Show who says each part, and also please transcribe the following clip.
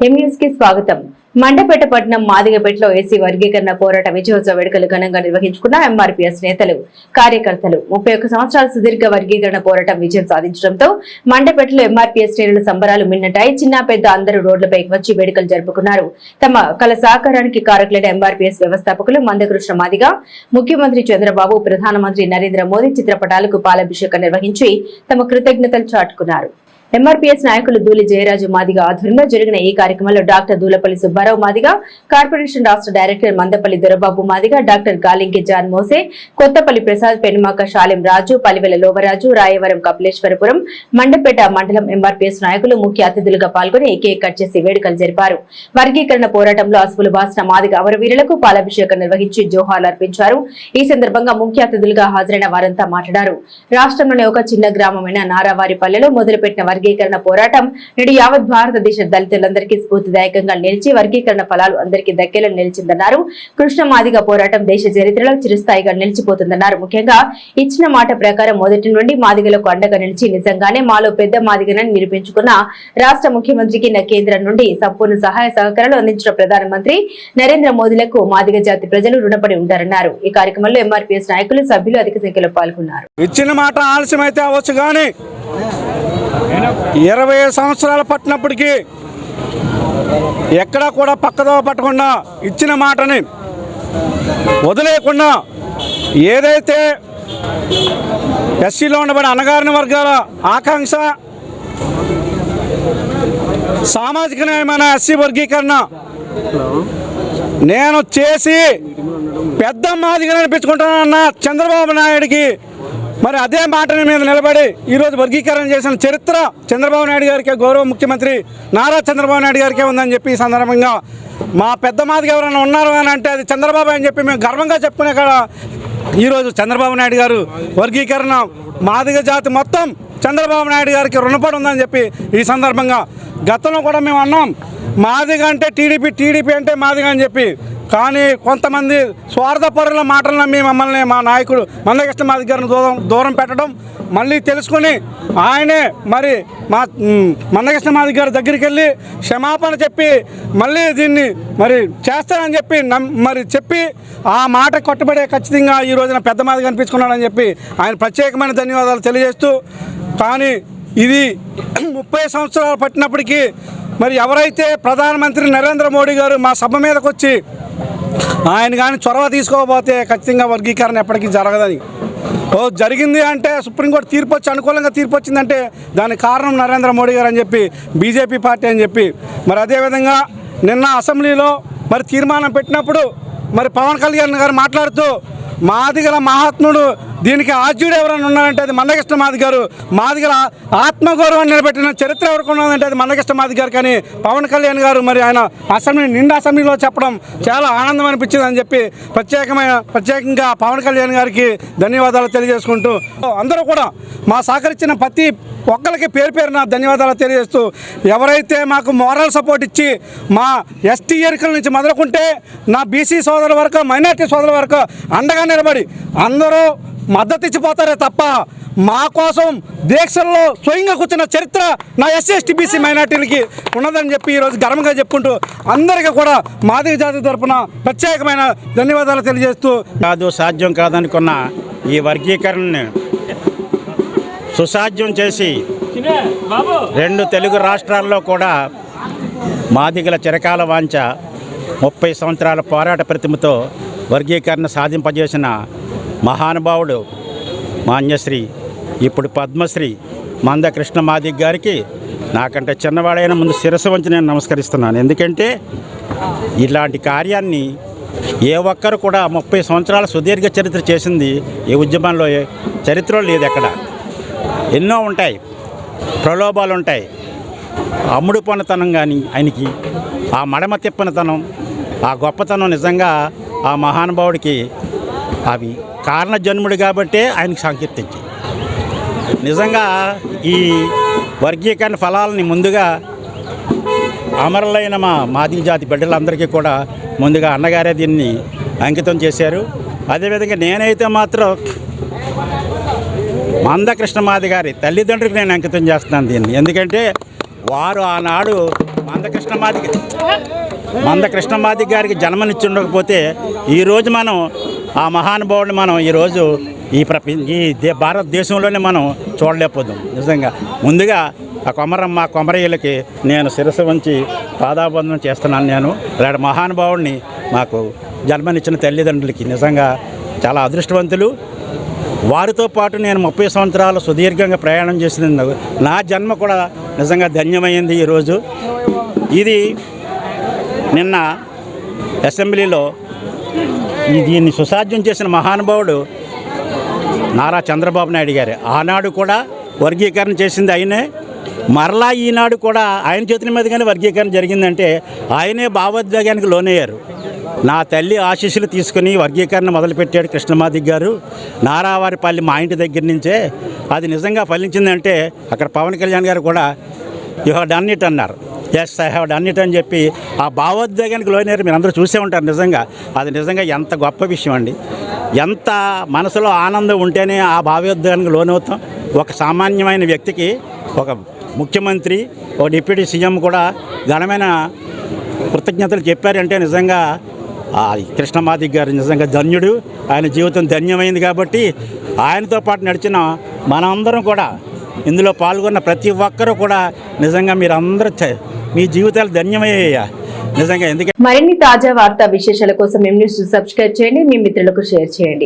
Speaker 1: కి స్వాగతం. మండపేట పట్టణం మాదిగపేటలో ఏసీ వర్గీకరణ పోరాట విజయోత్సవ వేడుకలు ఘనంగా నిర్వహించుకున్న ఎంఆర్పీఎస్ నేతలు కార్యకర్తలు. ముప్పై ఒక్క సంవత్సరాల సుదీర్ఘ వర్గీకరణ పోరాటం విజయం సాధించడంతో మండపేటలో ఎంఆర్పీఎస్ శ్రేణుల సంబరాలు మిన్నటాయి. చిన్న పెద్ద అందరూ రోడ్లపైకి వచ్చి వేడుకలు జరుపుకున్నారు. తమ కల సహకారానికి కారకులైన ఎంఆర్పీఎస్ వ్యవస్థాపకులు మందకృష్ణ మాదిగ ముఖ్యమంత్రి చంద్రబాబు ప్రధానమంత్రి నరేంద్ర మోదీ చిత్రపటాలకు పాలాభిషేకం నిర్వహించి తమ కృతజ్ఞతలు చాటుకున్నారు. ఎంఆర్పీఎస్ నాయకులు దూలి జయరాజు మాదిగ ఆధ్వర్యంలో జరిగిన ఈ కార్యక్రమంలో డాక్టర్ దూలపల్లి సుబ్బారావు మాదిగ కార్పొరేషన్ రాష్ట్ర director Mandapalli Dorababu Madiga doctor Galinki John Moses Kothapalli Prasad Penumaka Shalem రాజు పలివెల లోవరాజు రాయవరం కపిలేశ్వరపురం మండపేట మండలం ఎంఆర్పీఎస్ నాయకులు ముఖ్య అతిథులుగా పాల్గొని కేక్ కట్ చేసి వేడుకలు జరిపారు. వర్గీకరణ పోరాటంలో అసువులు బాసిన మాదిగ అమరవీరులకు పాలాభిషేకం నిర్వహించి జోహార్లు అర్పించారు. ఈ సందర్భంగా ముఖ్య అతిథులుగా హాజరైన వారంతా మాట్లాడారు. రాష్ట్రంలోని ఒక చిన్న గ్రామమైన నారావారిపల్లెలో మొదలుపెట్టిన వర్గీకరణ పోరాటం. నేడు యావత్ భారతదేశ దళితులందరికీ స్ఫూర్తిదాయకంగా నిలిచి వర్గీకరణ ఫలాలు అందరికీ దక్కేలా నిలిచిందన్నారు. కృష్ణ మాదిగ పోరాటం దేశ చరిత్రలో చిరస్థాయిగా నిలిచిపోతుందన్నారు. ముఖ్యంగా ఇచ్చిన మాట ప్రకారం మొదటి నుండి మాదిగలకు అండగా నిలిచి నిజంగానే మాలో పెద్ద మాదిగనని నిరూపించుకున్న రాష్ట్ర ముఖ్యమంత్రికి నా కేంద్రం నుండి సంపూర్ణ సహాయ సహకారాలు అందించిన ప్రధానమంత్రి నరేంద్ర మోదీలకు మాదిగ జాతి ప్రజలు రుణపడి ఉంటారన్నారు. ఈ కార్యక్రమంలో ఎంఆర్పీఎస్ నాయకులు సభ్యులు అధిక సంఖ్యలో పాల్గొన్నారు.
Speaker 2: ఇచ్చిన మాట ఆలస్యమైతే అవచ్చు కానీ ఇరవై సంవత్సరాలు పట్టినప్పటికీ ఎక్కడా కూడా పక్కదో పట్టకుండా ఇచ్చిన మాటని వదిలేయకుండా ఏదైతే ఎస్సీలో ఉండబడిన అణగారిన వర్గాల ఆకాంక్ష సామాజిక న్యాయమైన ఎస్సీ వర్గీకరణ నేను చేసి పెద్ద మాదిగా అనిపించుకుంటానన్న చంద్రబాబు నాయుడికి మరి అదే మాటని మీద నిలబడి ఈరోజు వర్గీకరణ చేసిన చరిత్ర చంద్రబాబు నాయుడు గారికి గౌరవ ముఖ్యమంత్రి నారా చంద్రబాబు నాయుడు గారికే ఉందని చెప్పి ఈ సందర్భంగా మా పెద్ద మాదిగా ఎవరైనా ఉన్నారు అని అంటే అది చంద్రబాబు అని చెప్పి మేము గర్వంగా చెప్పుకునే కాడ ఈరోజు చంద్రబాబు నాయుడు గారు వర్గీకరణ మాదిగ జాతి మొత్తం చంద్రబాబు నాయుడు గారికి రుణపడి ఉందని చెప్పి ఈ సందర్భంగా గతంలో కూడా మేము అన్నాం. మాదిగ అంటే టీడీపీ టీడీపీ అంటే మాదిగ అని చెప్పి కానీ కొంతమంది స్వార్థపరుల మాటలను నమ్మి మమ్మల్ని మా నాయకుడు మందకృష్ణ మాదిగ గారిని దూరం దూరం పెట్టడం మళ్ళీ తెలుసుకొని ఆయనే మరి మా మ్, మందకృష్ణ మాదిగ గారి దగ్గరికి వెళ్ళి క్షమాపణ చెప్పి మళ్ళీ దీన్ని మరి చేస్తానని చెప్పి నమ్ మరి చెప్పి ఆ మాట కొట్టబడే ఖచ్చితంగా ఈ రోజున పెద్ద మాది కనిపించుకున్నాడని చెప్పి ఆయన ప్రత్యేకమైన ధన్యవాదాలు తెలియజేస్తూ కానీ ఇది ముప్పై సంవత్సరాలు పట్టినప్పటికీ మరి ఎవరైతే ప్రధానమంత్రి నరేంద్ర మోడీ గారు మా సభ మీదకి వచ్చి ఆయన కానీ చొరవ తీసుకోకపోతే ఖచ్చితంగా వర్గీకరణ ఎప్పటికీ జరగదని. ఓ జరిగింది అంటే సుప్రీంకోర్టు తీర్పు వచ్చి అనుకూలంగా తీర్పు వచ్చిందంటే దానికి కారణం నరేంద్ర మోడీ గారు అని చెప్పి బీజేపీ పార్టీ అని చెప్పి. మరి అదేవిధంగా నిన్న అసెంబ్లీలో మరి తీర్మానం పెట్టినప్పుడు మరి పవన్ కళ్యాణ్ గారు మాట్లాడుతూ మాదిగల మహాత్ముడు దీనికి ఆద్యుడు ఎవరైనా ఉన్నారంటే అది మందకృష్ణ మాది గారు. మాదిగల ఆత్మగౌరవాన్ని నిలబెట్టిన చరిత్ర ఎవరికి ఉన్నదంటే అది మందకృష్ణ మాది గారు. కానీ పవన్ కళ్యాణ్ గారు మరి ఆయన అసెంబ్లీ నిండా అసెంబ్లీలో చెప్పడం చాలా ఆనందం అనిపించింది అని చెప్పి ప్రత్యేకమైన ప్రత్యేకంగా పవన్ కళ్యాణ్ గారికి ధన్యవాదాలు తెలియజేసుకుంటూ అందరూ కూడా మా సహకరించిన ప్రతి ఒక్కరికి పేరు పేరున ధన్యవాదాలు తెలియజేస్తూ ఎవరైతే మాకు మోరల్ సపోర్ట్ ఇచ్చి మా ఎస్టీ ఎరికల నుంచి మొదలుకుంటే నా బీసీ సోదరుల వరకు మైనార్టీ సోదరుల వరకు అండగా నిలబడి అందరూ మద్దతు ఇచ్చిపోతారే తప్ప మా కోసం దీక్షల్లో స్వయంగా కూర్చున్న చరిత్ర నా ఎస్సీ ఎస్టీ బీసీ మైనార్టీలకి ఉన్నదని చెప్పి ఈరోజు గర్వంగా చెప్పుకుంటూ అందరికీ కూడా మాదిరి జాతి తరపున ప్రత్యేకమైన ధన్యవాదాలు తెలియజేస్తూ
Speaker 3: కాదు సాధ్యం కాదనుకున్న ఈ వర్గీకరణని సుసాధ్యం చేసి రెండు తెలుగు రాష్ట్రాల్లో కూడా మాదిగల చిరకాల వాంఛ ముప్పై సంవత్సరాల పోరాట ప్రతిమతో వర్గీకరణ సాధింపజేసిన మహానుభావుడు మాన్యశ్రీ ఇప్పుడు పద్మశ్రీ మందకృష్ణ మాదిగ్ గారికి నాకంటే చిన్నవాడైన ముందు శిరస్సు వంచి నేను నమస్కరిస్తున్నాను. ఎందుకంటే ఇలాంటి కార్యాన్ని ఏ ఒక్కరు కూడా ముప్పై సంవత్సరాల సుదీర్ఘ చరిత్ర చేసింది ఈ ఉద్యమంలో చరిత్ర లేదు ఎక్కడ. ఎన్నో ఉంటాయి ప్రలోభాలు ఉంటాయి. అమ్ముడు పనితనం కానీ ఆయనకి ఆ మడమ తిప్పనతనం ఆ గొప్పతనం నిజంగా ఆ మహానుభావుడికి అవి కారణ జన్ముడు కాబట్టే ఆయనకు సంకీర్తించి. నిజంగా ఈ వర్గీకరణ ఫలాలని ముందుగా అమరులైన మా మాదిగ జాతి బిడ్డలందరికీ కూడా ముందుగా అన్నగారే దీన్ని అంకితం చేశారు. అదేవిధంగా నేనైతే మాత్రం మందకృష్ణ మాది గారి తల్లిదండ్రులకు నేను అంకితం చేస్తున్నాను దీన్ని. ఎందుకంటే వారు ఆనాడు మంద కృష్ణమాది గారికి జన్మనిచ్చి ఉండకపోతే ఈరోజు మనం ఆ మహానుభావుడిని మనం ఈరోజు ఈ ప్రప ఈ దే భారతదేశంలోనే మనం చూడలేకపోదాం నిజంగా. ముందుగా ఆ కొమరమ్మ కొమరయ్యలకి నేను శిరస్సు వంచి పాదాబంధనం చేస్తున్నాను నేను. ఇలాంటి మహానుభావుడిని మాకు జన్మనిచ్చిన తల్లిదండ్రులకి నిజంగా చాలా అదృష్టవంతులు. వారితో పాటు నేను ముప్పై సంవత్సరాలు సుదీర్ఘంగా ప్రయాణం చేసినందుకు నా జన్మ కూడా నిజంగా ధన్యమైంది ఈరోజు ఇది నిన్న అసెంబ్లీలో దీన్ని సుసాధ్యం చేసిన మహానుభావుడు నారా చంద్రబాబు నాయుడు గారు. ఆనాడు కూడా వర్గీకరణ చేసింది ఆయనే. మరలా ఈనాడు కూడా ఆయన చేతుల మీదుగానే వర్గీకరణ జరిగిందంటే ఆయనే భావోద్వేగానికి లోనయ్యారు. నా తల్లి ఆశీస్సులు తీసుకుని వర్గీకరణ మొదలుపెట్టాడు కృష్ణమాదిక్ గారు. నారావారిపల్లి మా ఇంటి దగ్గర నుంచే అది నిజంగా ఫలించిందంటే అక్కడ పవన్ కళ్యాణ్ గారు కూడా యూ హ్యావ్ డన్ ఇట్ అన్నారు. Yes I have done it అని చెప్పి ఆ భావోద్వేగానికి లోనేరు మీరు అందరూ చూసే ఉంటారు నిజంగా. అది నిజంగా ఎంత గొప్ప విషయం అండి. ఎంత మనసులో ఆనందం ఉంటేనే ఆ భావోద్వేగానికి లోనవుతాం. ఒక సామాన్యమైన వ్యక్తికి ఒక ముఖ్యమంత్రి ఒక డిప్యూటీ సీఎం కూడా ఘనమైన కృతజ్ఞతలు చెప్పారంటే నిజంగా ఆ గారు నిజంగా ధన్యుడు. ఆయన జీవితం ధన్యమైంది కాబట్టి ఆయనతో పాటు నడిచిన మనందరం కూడా ఇందులో పాల్గొన్న ప్రతి ఒక్కరూ కూడా నిజంగా మీరందరూ చ- మీ జీవితాలు ధన్యమయ్యాయా నిజంగా ఎందుకంటే
Speaker 1: మరిన్ని తాజా వార్తా విశేషాల కోసం మేము న్యూస్ సబ్స్క్రైబ్ చేయండి మీ మిత్రులకు షేర్ చేయండి.